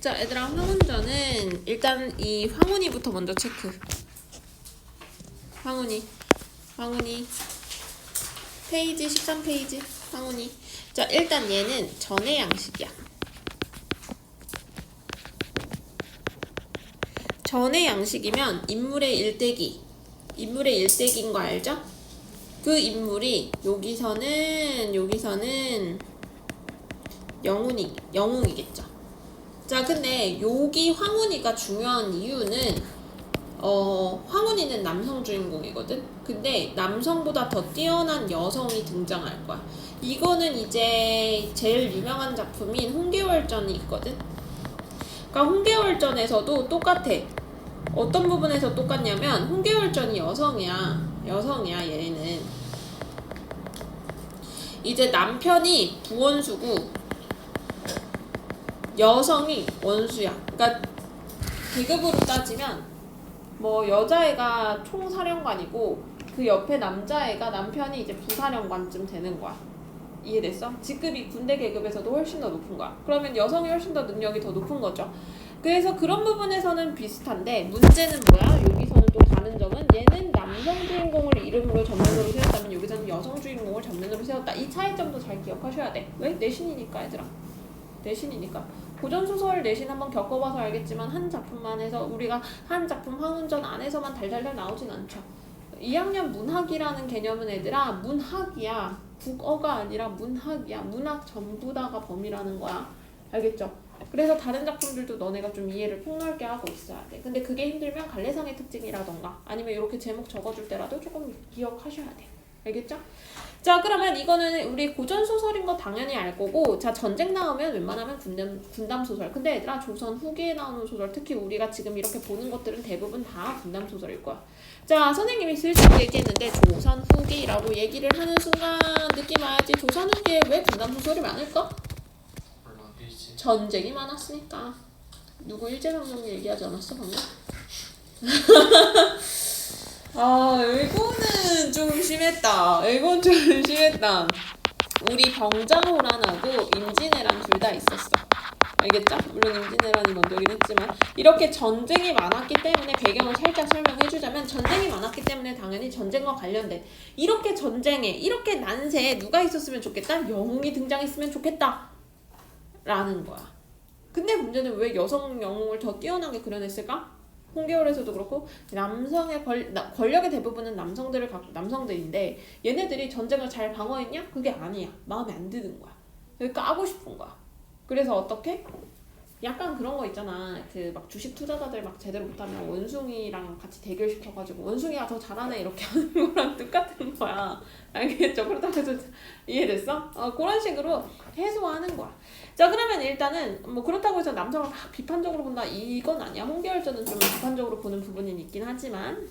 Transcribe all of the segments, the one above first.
자, 얘들아, 황운전은 일단 이 황운이부터 먼저 체크. 황운이, 황운이. 페이지 13페이지 황운이. 자, 일단 얘는 전의 양식이야. 전의 양식이면 인물의 일대기. 인물의 일대기인 거 알죠? 그 인물이 여기서는 여기서는 영훈이 영웅이겠죠. 자, 근데 여기 황훈이가 중요한 이유는 어, 황훈이는 남성 주인공이거든. 근데 남성보다 더 뛰어난 여성이 등장할 거야. 이거는 이제 제일 유명한 작품인 홍계월전이 있거든. 그러니까 홍계월전에서도 똑같아. 어떤 부분에서 똑같냐면 홍계월전이 여성이야. 여성이야 얘는. 이제 남편이 부원수고 여성이 원수야. 그러니까 계급으로 따지면 뭐 여자애가 총사령관이고 그 옆에 남자애가 남편이 이제 부사령관쯤 되는 거야. 이해됐어? 직급이 군대 계급에서도 훨씬 더 높은 거야. 그러면 여성이 훨씬 더 능력이 더 높은 거죠. 그래서 그런 부분에서는 비슷한데 문제는 뭐야? 여기서는 또 다른 점은 얘는 남성 주인공을 이름으로 전면으로 세웠다면 여기서는 여성 주인공을 전면으로 세웠다. 이 차이점도 잘 기억하셔야 돼. 왜? 내신이니까 얘들아. 내신이니까. 고전 소설 내신 한번 겪어봐서 알겠지만 한 작품만 해서 우리가 한 작품 황운전 안에서만 달달달 나오진 않죠. 2학년 문학이라는 개념은 얘들아 문학이야. 국어가 아니라 문학이야. 문학 전부 다가 범위라는 거야. 알겠죠? 그래서 다른 작품들도 너네가 좀 이해를 폭넓게 하고 있어야 돼. 근데 그게 힘들면 갈래상의 특징이라던가 아니면 이렇게 제목 적어줄 때라도 조금 기억하셔야 돼. 알겠죠? 자 그러면 이거는 우리 고전 소설인 거 당연히 알 거고 자 전쟁 나오면 웬만하면 군담 군담 소설 근데 얘들아 조선 후기에 나오는 소설 특히 우리가 지금 이렇게 보는 것들은 대부분 다 군담 소설일 거야 자 선생님이 슬쩍 얘기했는데 조선 후기라고 얘기를 하는 순간 느낌 와야지 조선 후기에 왜 군담 소설이 많을까? 전쟁이 많았으니까 누구 일제강점기 얘기하지 않았어 방금? 아 이거는 좀 심했다 이건 좀 심했다 우리 병장호란하고 임진왜란 둘 다 있었어 알겠죠? 물론 임진왜란이 먼저긴 했지만 이렇게 전쟁이 많았기 때문에 배경을 살짝 설명해주자면 전쟁이 많았기 때문에 당연히 전쟁과 관련된 이렇게 전쟁에 이렇게 난세에 누가 있었으면 좋겠다? 영웅이 등장했으면 좋겠다 라는 거야. 근데 문제는 왜 여성 영웅을 더 뛰어나게 그려냈을까? 홍계월에서도 그렇고 남성의 권, 나- 권력의 대부분은 남성들을 갖고 남성들인데 얘네들이 전쟁을 잘 방어했냐? 그게 아니야. 마음에 안 드는 거야. 그러니까 까고 싶은 거야. 그래서 어떻게? 약간 그런 거 있잖아. 그 막 주식 투자자들 막 제대로 못하면 원숭이랑 같이 대결시켜가지고 원숭이가 더 잘하네 이렇게 하는 거랑 똑같은 거야. 알겠죠? 그렇다고 해서 이해됐어? 어, 그런 식으로 해소하는 거야. 자 그러면 일단은 뭐 그렇다고 해서 남성을 막 비판적으로 본다. 이건 아니야. 홍계열전은 좀 비판적으로 보는 부분이 있긴 하지만.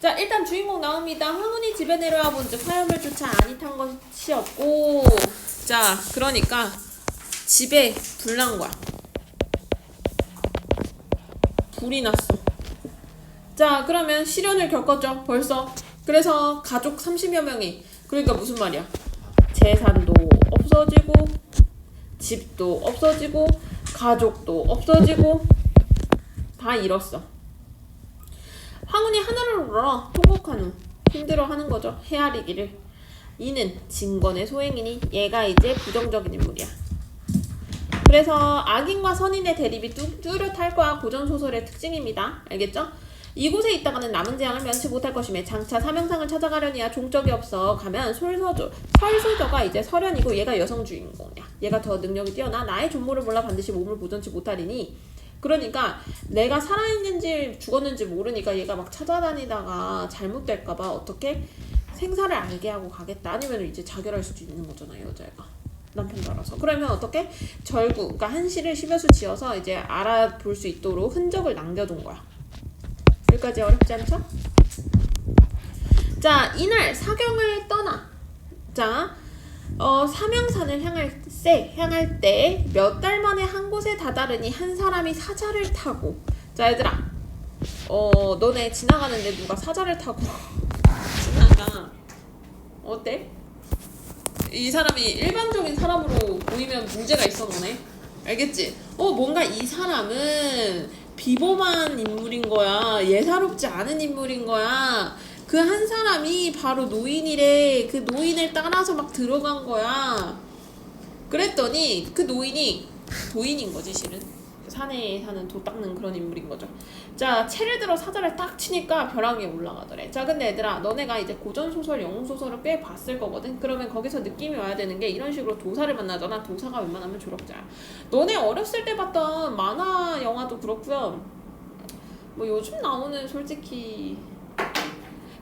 자 일단 주인공 나옵니다. 황혼이 집에 내려와 본즉 화염을 쫓아 아니 탄 것이 없고. 자 그러니까 집에 불난 거야. 불이 났어. 자 그러면 시련을 겪었죠 벌써. 그래서 가족 30여 명이. 그러니까 무슨 말이야? 재산도 없어지고 집도 없어지고 가족도 없어지고 다 잃었어. 황혼이 하늘을 울어 통곡한 후 힘들어하는 거죠. 헤아리기를. 이는 진권의 소행이니 얘가 이제 부정적인 인물이야. 그래서 악인과 선인의 대립이 뚜- 뚜렷할 거야 고전 소설의 특징입니다. 알겠죠? 이곳에 있다가는 남은 재앙을 면치 못할 것이며 장차 사명상을 찾아가려니야 종적이 없어 가면 솔서조 설소저가 이제 설현이고 얘가 여성 주인공이야. 얘가 더 능력이 뛰어나 나의 존모를 몰라 반드시 몸을 보존치 못하리니. 그러니까 내가 살아있는지 죽었는지 모르니까 얘가 막 찾아다니다가 잘못될까봐 어떻게 생사를 알게 하고 가겠다. 아니면 이제 자결할 수도 있는 거잖아 여자애가. 남편 따라서. 그러면 어떻게? 절구 그러니까 한시를 십여수 지어서 이제 알아볼 수 있도록 흔적을 남겨둔 거야 여기까지 어렵지 않죠? 자, 이날 사경을 떠나. 자, 어, 사명산을 향할 때, 향할 때 몇 달 만에 한 곳에 다다르니 한 사람이 사자를 타고. 자, 얘들아. 어, 너네 지나가는데 누가 사자를 타고 지나가. 어때? 이 사람이 일반적인 사람으로 보이면 문제가 있어, 너네. 알겠지? 어 뭔가 이 사람은 비범한 인물인 거야. 예사롭지 않은 인물인 거야. 그 한 사람이 바로 노인이래. 그 노인을 따라서 막 들어간 거야. 그랬더니 그 노인이 도인인 거지 실은. 산에 사는 도 닦는 그런 인물인 거죠. 자, 채를 들어 사자를 딱 치니까 벼랑 위에 올라가더래. 자, 근데 얘들아, 너네가 이제 고전 소설, 영웅 소설을 꽤 봤을 거거든. 그러면 거기서 느낌이 와야 되는 게 이런 식으로 도사를 만나잖아. 도사가 웬만하면 조력자야. 너네 어렸을 때 봤던 만화 영화도 그렇고요. 뭐 요즘 나오는 솔직히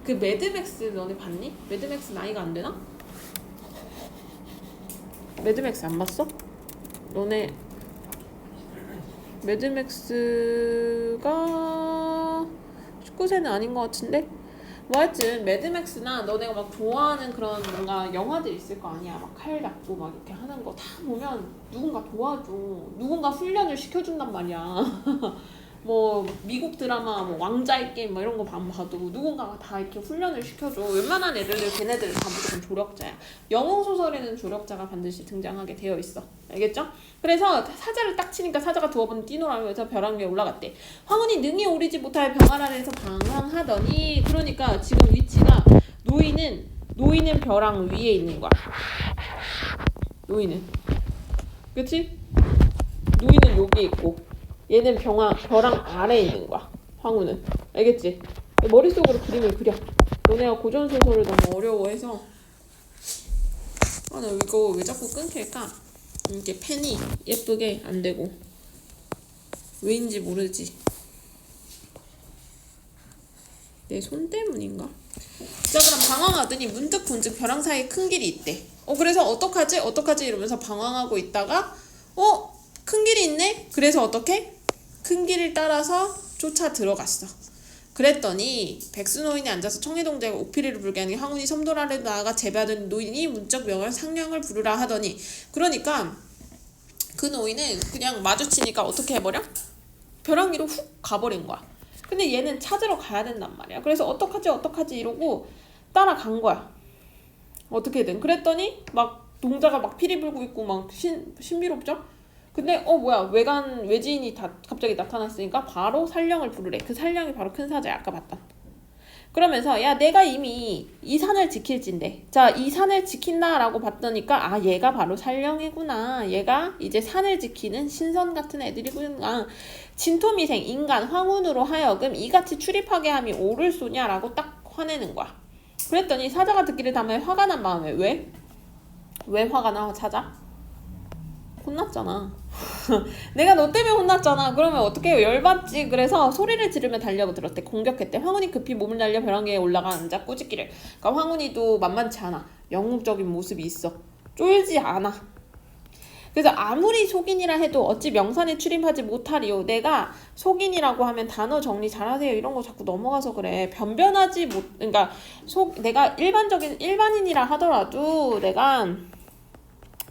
그 매드맥스 너네 봤니? 매드맥스 나이가 안 되나? 매드맥스 안 봤어? 너네 매드맥스가 19세는 아닌 것 같은데? 뭐 하여튼 매드맥스나 너네가 막 좋아하는 그런 뭔가 영화들 있을 거 아니야. 막 칼 잡고 막 이렇게 하는 거 다 보면 누군가 도와줘. 누군가 훈련을 시켜준단 말이야 뭐 미국 드라마 뭐 왕자의 게임 뭐 이런 거 봐- 봐도 누군가가 다 이렇게 훈련을 시켜줘. 웬만한 애들들 걔네들 다 무조건 조력자야. 영웅 소설에는 조력자가 반드시 등장하게 되어 있어. 알겠죠? 그래서 사자를 딱 치니까 사자가 두어 번 뛰놀아면서 벼랑 위에 올라갔대. 황혼이 능히 오르지 못할 병 아래에서 방황하더니 그러니까 지금 위치가 노인은 노인은 벼랑 위에 있는 거야. 노인은. 그치? 노인은 여기 있고 얘는 병아, 벼랑 아래에 있는 거야. 황후는. 알겠지? 머릿속으로 그림을 그려. 너네가 고전소설을 너무 어려워해서. 아, 나 이거 왜 자꾸 끊길까? 이게 펜이 예쁘게 안 되고. 왜인지 모르지. 내 손 때문인가? 자, 그럼 방황하더니 문득 본즉 벼랑 사이에 큰 길이 있대. 어, 그래서 어떡하지? 어떡하지? 이러면서 방황하고 있다가, 어? 큰 길이 있네? 그래서 어떻게? 큰 길을 따라서 쫓아 들어갔어. 그랬더니 백수 노인이 앉아서 청해동자가 옥피리를 불게 하니 황운이 섬돌 아래 나아가 재배하던 노인이 문적 명을 상령을 부르라 하더니 그러니까 그 노인은 그냥 마주치니까 어떻게 해버려? 벼랑 위로 훅 가버린 거야. 근데 얘는 찾으러 가야 된단 말이야. 그래서 어떡하지 어떡하지 이러고 따라간 거야. 어떻게든. 그랬더니 막 동자가 막 피리 불고 있고 막 신, 신비롭죠? 근데 어 뭐야 외간 외지인이 다 갑자기 나타났으니까 바로 살령을 부르래. 그 살령이 바로 큰 사자야. 아까 봤던. 그러면서 야 내가 이미 이 산을 지킬진데. 자 이 산을 지킨다라고 봤더니까 아 얘가 바로 살령이구나. 얘가 이제 산을 지키는 신선 같은 애들이구나. 진토미생 인간 황혼으로 하여금 이같이 출입하게 함이 옳을 소냐라고 딱 화내는 거야. 그랬더니 사자가 듣기를 다음에 화가 난 마음에. 왜? 왜 화가 나? 사자? 혼났잖아 내가 너 때문에 혼났잖아. 그러면 어떻게 해요? 열받지. 그래서 소리를 지르며 달려고 들었대. 공격했대. 황혼이 급히 몸을 날려 벼랑에 올라가 앉아 꾸짖기를. 그러니까 황혼이도 만만치 않아. 영웅적인 모습이 있어. 쫄지 않아. 그래서 아무리 속인이라 해도 어찌 명산에 출입하지 못하리요. 내가 속인이라고 하면 단어 정리 잘하세요. 이런 거 자꾸 넘어가서 그래. 변변하지 못. 그러니까 속 내가 일반적인 일반인이라 하더라도 내가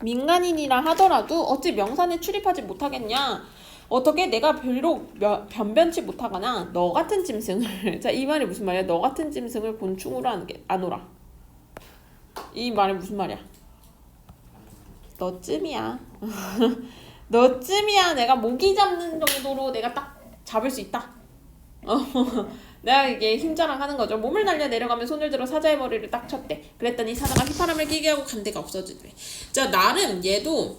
민간인이라 하더라도 어찌 명산에 출입하지 못하겠냐? 어떻게 내가 며- 변변치 못하거나 너 같은 짐승을 자 이 말이 무슨 말이야? 너 같은 짐승을 곤충으로 하는 게 아노라. 이 말이 무슨 말이야? 너쯤이야. 너쯤이야. 내가 모기 잡는 정도로 내가 딱 잡을 수 있다. 어, 내가 이게 힘자랑 하는 거죠. 몸을 날려 내려가면 손을 들어 사자의 머리를 딱 쳤대. 그랬더니 사자가 휘파람을 끼게 하고 간데가 없어지대. 자 나름 얘도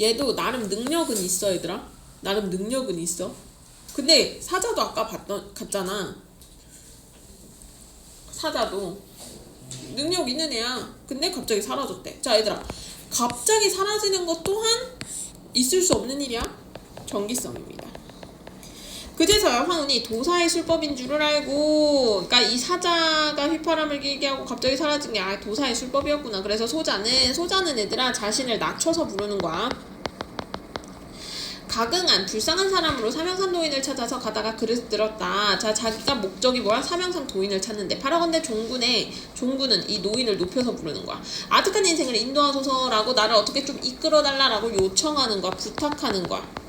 얘도 나름 능력은 있어 얘들아. 나름 능력은 있어. 근데 사자도 아까 봤던 갔잖아. 사자도 능력 있는 애야. 근데 갑자기 사라졌대. 자 얘들아, 갑자기 사라지는 것 또한 있을 수 없는 일이야. 정기성입니다. 그제서야 황운이 도사의 술법인 줄을 알고, 그러니까 이 사자가 휘파람을 길게 하고 갑자기 사라진 게 아 도사의 술법이었구나. 그래서 소자는 소자는 얘들아 자신을 낮춰서 부르는 거야. 가긍한 불쌍한 사람으로 사명산 도인을 찾아서 가다가 그릇 들었다. 자, 자기가 목적이 뭐야? 사명산 도인을 찾는데. 바라건대 종군의 종군은 이 노인을 높여서 부르는 거야. 아득한 인생을 인도하소서라고 나를 어떻게 좀 이끌어달라라고 요청하는 거야. 부탁하는 거야.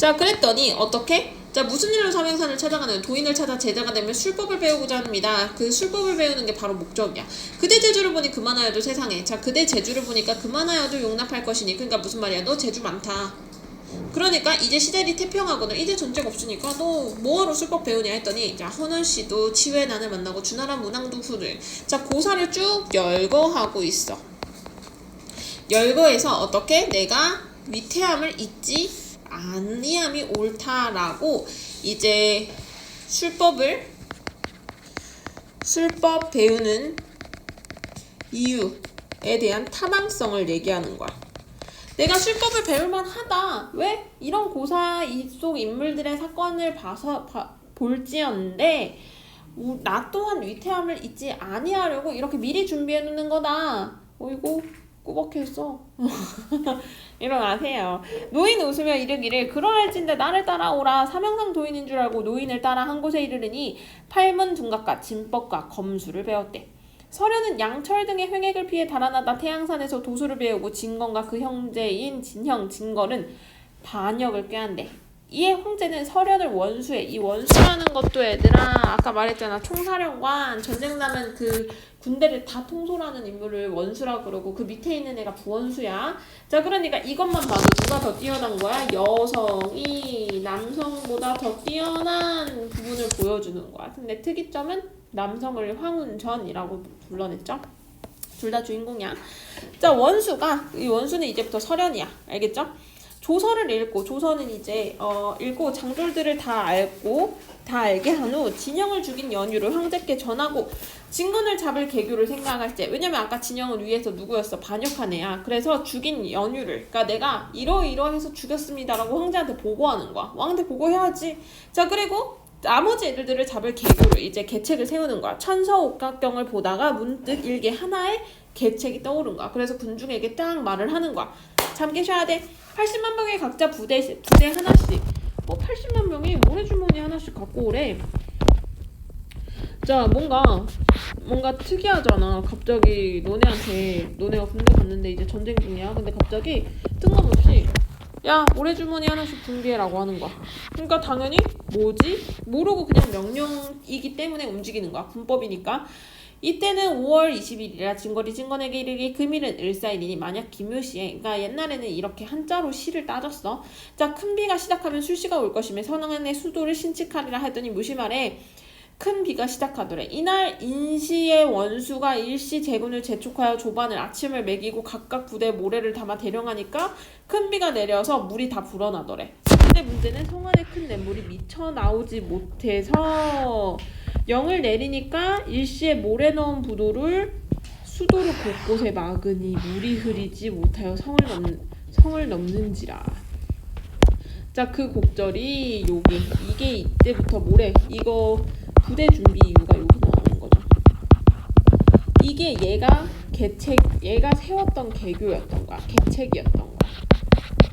자, 그랬더니 어떻게? 자 무슨 일로 삼행산을 찾아가는 도인을 찾아 제자가 되면 술법을 배우고자 합니다. 그 술법을 배우는 게 바로 목적이야. 그대 재주를 보니 그만하여도 세상에 자 그대 재주를 보니까 그만하여도 용납할 것이니 그러니까 무슨 말이야 너 재주 많다. 그러니까 이제 시대리 태평하거든 이제 전쟁 없으니까 너 뭐하러 술법 배우냐 했더니 자 헌원 씨도 치외 난을 만나고 주나라 문항도 후를 자 고사를 쭉 열거하고 있어. 열거해서 어떻게 내가 위태함을 잊지 아니함이 옳다라고 이제 술법을 술법 배우는 이유에 대한 타당성을 얘기하는 거야. 내가 술법을 배울만 하다. 왜? 이런 고사 속 인물들의 사건을 봐서 봐, 볼지언데 우- 나 또한 위태함을 잊지 아니하려고 이렇게 미리 준비해 놓는 거다. 어이 구 꾸벅했어. 일어나세요. 노인 웃으며 이르기를 그러할진대 나를 따라오라 사명상 도인인 줄 알고 노인을 따라 한 곳에 이르르니 팔문 둔각과 진법과 검수를 배웠대. 서련은 양철 등의 횡액을 피해 달아나다 태양산에서 도수를 배우고 진건과 그 형제인 진형 진걸은 반역을 꾀한대. 이에 황제는 서련을 원수해. 이 원수라는 것도 얘들아 아까 말했잖아 총사령관 전쟁 나면 그 군대를 다 통솔하는 인물을 원수라 그러고 그 밑에 있는 애가 부원수야. 자 그러니까 이것만 봐도 누가 더 뛰어난 거야? 여성이 남성보다 더 뛰어난 부분을 보여주는 거야. 근데 특이점은 남성을 황운전이라고 불러냈죠. 둘 다 주인공이야. 자 원수가 이 원수는 이제부터 서련이야. 알겠죠? 조서를 읽고 조서는 이제 어 읽고 장졸들을 다 알고 다 알게 한 후 진영을 죽인 연유를 황제께 전하고 진건을 잡을 계교를 생각할 때 왜냐면 아까 진영은 위에서 누구였어? 반역한 애야. 그래서 죽인 연유를 그러니까 내가 이러이러해서 죽였습니다라고 황제한테 보고하는 거야. 왕한테 보고해야지. 자 그리고 나머지 애들들을 잡을 계교를 이제 계책을 세우는 거야. 천서옥각경을 보다가 문득 일개 하나의 계책이 떠오른 거야. 그래서 군중에게 딱 말을 하는 거야. 잠 계셔야 돼 80만 명의 각자 부대 부대 하나씩. 어 80만 명이 모래주머니 하나씩 갖고 오래. 자 뭔가 뭔가 특이하잖아. 갑자기 너네한테 너네가 군대 갔는데 이제 전쟁 중이야. 근데 갑자기 뜬금없이 야 모래주머니 하나씩 준비해라고 하는 거야. 그러니까 당연히 뭐지? 모르고 그냥 명령이기 때문에 움직이는 거야. 군법이니까 이때는 5월 20일이라 진거리 진건에게 이르기 금일은 을사일이니 만약 김효시에 그러니까 옛날에는 이렇게 한자로 시를 따졌어 자 큰 비가 시작하면 술시가 올 것이며 선왕의 수도를 신칙하리라 하더니 무심하래 큰 비가 시작하더래. 이날 인시의 원수가 일시 제군을 재촉하여 조반을 아침을 먹이고 각각 부대에 모래를 담아 대령하니까 큰 비가 내려서 물이 다 불어나더래. 근데 문제는 성안에 큰 냇물이 미쳐 나오지 못해서 영을 내리니까 일시에 모래 넣은 부도를 수도를 곳곳에 막으니 물이 흐리지 못하여 성을 넘 성을 넘는지라. 자, 그 곡절이 여기 이게 이때부터 모래 이거 부대 준비 이유가 여기 나오는 거죠. 이게 얘가 계책 얘가 세웠던 계교였던 거야. 계책이었던 거야.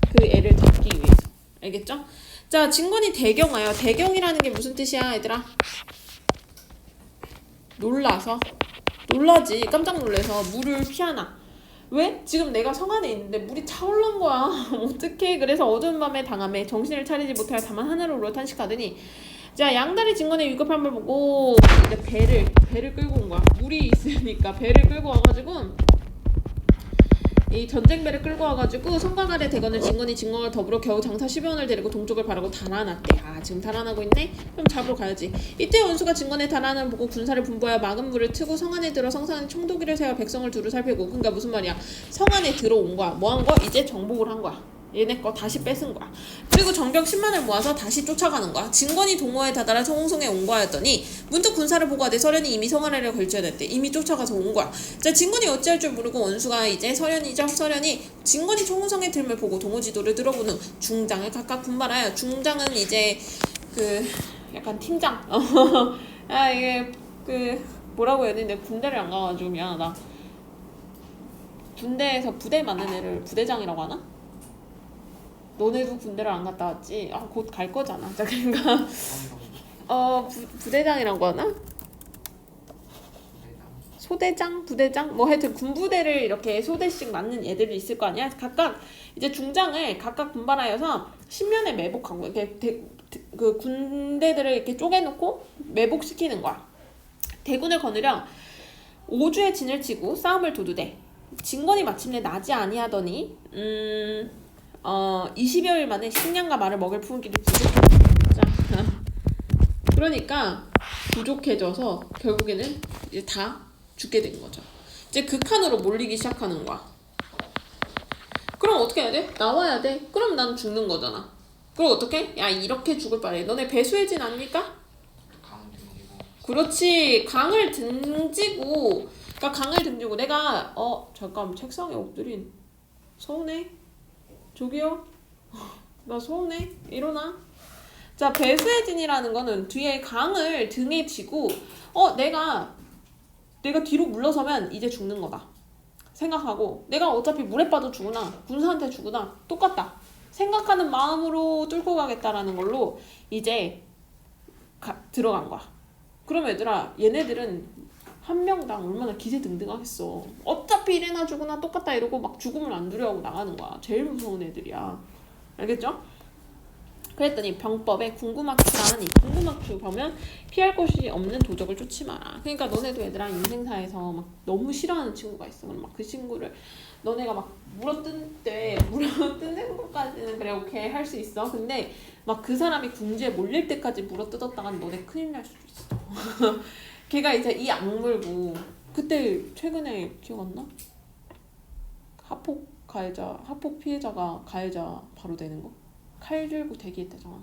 그 애를 잡기 위해서. 알겠죠? 자, 진건이 대경하여 대경이라는 게 무슨 뜻이야, 얘들아? 놀라서. 놀라지. 깜짝 놀래서 물을 피하나. 왜? 지금 내가 성 안에 있는데 물이 차올른 거야. 어떡해. 그래서 어두운 밤에 당함에 정신을 차리지 못하여 다만 우러 탄식하더니 자 양다리 진건의 위급함을 보고 이제 배를 배를 끌고 온 거야. 물이 있으니까 배를 끌고 와가지고 이 전쟁배를 끌고 와가지고 성곽 아래 대건을 진건이 진건을 더불어 겨우 장사 10여 원을 데리고 동쪽을 바라고 달아났대. 아 지금 달아나고 있네? 그럼 잡으러 가야지. 이때 원수가 진건의 달아난 보고 군사를 분부하여 막은 물을 트고 성 안에 들어 성산에 총도기를 세워 백성을 두루 살피고 그러니까 무슨 말이야? 성 안에 들어온 거야. 뭐 한 거? 이제 정복을 한 거야. 얘네 거 다시 뺏은 거야. 그리고 정병 10만을 모아서 다시 쫓아가는 거야. 진건이 동호에 다다라 성홍성에 온 거였더니 문득 군사를 보고 하되 서련이 이미 성 아래를 걸쳐냈대. 이미 쫓아가서 온 거야. 자 진건이 어찌할 줄 모르고 원수가 이제 서련이죠. 서련이 진건이 총홍성의 들을 보고 동호지도를 들어본 후 중장을 각각 분발하여 중장은 이제 그 약간 팀장. 아 이게 그 뭐라고 해야 되는데 군대를 안 가가지고 미안하다. 군대에서 부대 맞는 애를 부대장이라고 하나? 너네도 군대를 안 갔다 왔지? 아 곧 갈 거잖아. 자 그러니까 어 부, 부대장이라고 하나? 소대장, 부대장, 뭐 하여튼 군부대를 이렇게 소대씩 맡는 애들이 있을 거 아니야. 각각 이제 중장을 각각 분발하여서 신면에 매복한 거야. 이렇게 대, 대- 그 군대들을 이렇게 쪼개놓고 매복시키는 거야. 대군을 거느려 오주의 진을 치고 싸움을 도두대. 진권이 마침내 나지 아니하더니 음, 어, 20여일 만에 식량과 말을 먹을 품기를 부족했자. 그러니까 부족해져서 결국에는 이제 다 죽게 된 거죠. 이제 극한으로 몰리기 시작하는 거야. 그럼 어떻게 해야 돼? 나와야 돼. 그럼 난 죽는 거잖아. 그럼 어떻게? 야 이렇게 죽을 바에 너네 배수해진 아닙니까? 그렇지 강을 등지고 그러니까 강을 등지고 내가 어 잠깐 책상에 엎드린 서운해 저기요? 나 서운해. 일어나. 자 배수의 진이라는 거는 뒤에 강을 등에 지고 어 내가 내가 뒤로 물러서면 이제 죽는 거다. 생각하고 내가 어차피 물에 빠져 죽으나 군사한테 죽으나 똑같다. 생각하는 마음으로 뚫고 가겠다라는 걸로 이제 가- 들어간 거야. 그럼 얘들아 얘네들은 한 명당 얼마나 기세등등하겠어. 어차피 이래나 죽으나 똑같다 이러고 막 죽음을 안 두려워하고 나가는 거야. 제일 무서운 애들이야. 알겠죠? 그랬더니 병법에 궁금학추라는 이 궁금학추 보면 피할 곳이 없는 도적을 쫓지 마라. 그러니까 너네도 얘들아 인생사에서 막 너무 싫어하는 친구가 있어. 그럼 막 그 친구를 너네가 막 물어뜯을 때 물어뜯는 것까지는 그래 오케이 할 수 있어. 근데 막 그 사람이 궁지에 몰릴 때까지 물어뜯었다간 너네 큰일 날 수도 있어. 걔가 이제 이 악물고 그때 최근에 기억 안 나? 하폭 가해자, 하폭 피해자가 가해자 바로 되는 거? 칼 들고 대기했대잖아.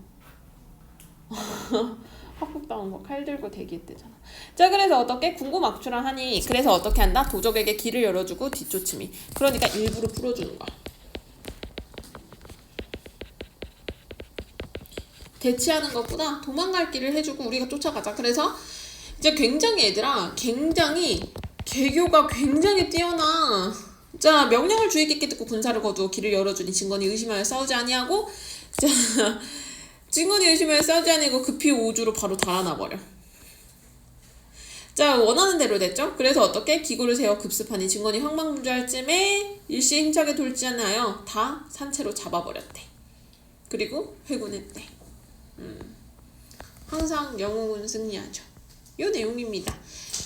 하폭 당한 거 칼 들고 대기했대잖아. 자 그래서 어떻게 궁금악추라 하니 그래서 어떻게 한다? 도적에게 길을 열어주고 뒤쫓음이. 그러니까 일부러 풀어주는 거야. 대치하는 것보다 도망갈 길을 해주고 우리가 쫓아가자. 그래서 이제 굉장히 얘들아, 굉장히 개교가 굉장히 뛰어나. 자 명령을 주의 깊게 듣고 군사를 거두어 길을 열어주니 진건이 의심하여 싸우지 아니하고 자 진건이 의심하여 싸우지 아니고 급히 오주로 바로 달아나 버려. 자 원하는 대로 됐죠? 그래서 어떻게 기구를 세워 급습하니 진건이 황망무주할 쯤에 일시 힘차게 않아요 다 산채로 잡아버렸대. 그리고 회군했대. 항상 영웅은 승리하죠. 요 내용입니다.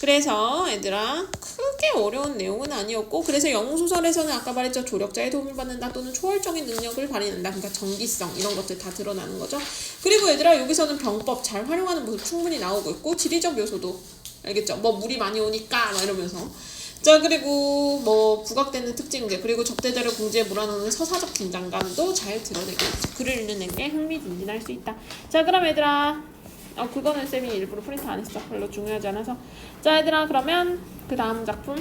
그래서 얘들아 크게 어려운 내용은 아니었고 그래서 영웅소설에서는 아까 말했죠. 조력자의 도움을 받는다 또는 초월적인 능력을 발휘한다. 그러니까 전기성 이런 것들 다 드러나는 거죠. 그리고 얘들아 여기서는 병법 잘 활용하는 모습 충분히 나오고 있고 지리적 요소도 알겠죠? 뭐 물이 많이 오니까 막 이러면서. 자 그리고 뭐 부각되는 특징들 그리고 적대자를 궁지에 몰아넣는 서사적 긴장감도 잘 드러내고 있죠. 글을 읽는 게 흥미진진할 수 있다. 자 그럼 얘들아 어 그거는 쌤이 일부러 프린트 안 했어 별로 중요하지 않아서. 자 얘들아 그러면 그 다음 작품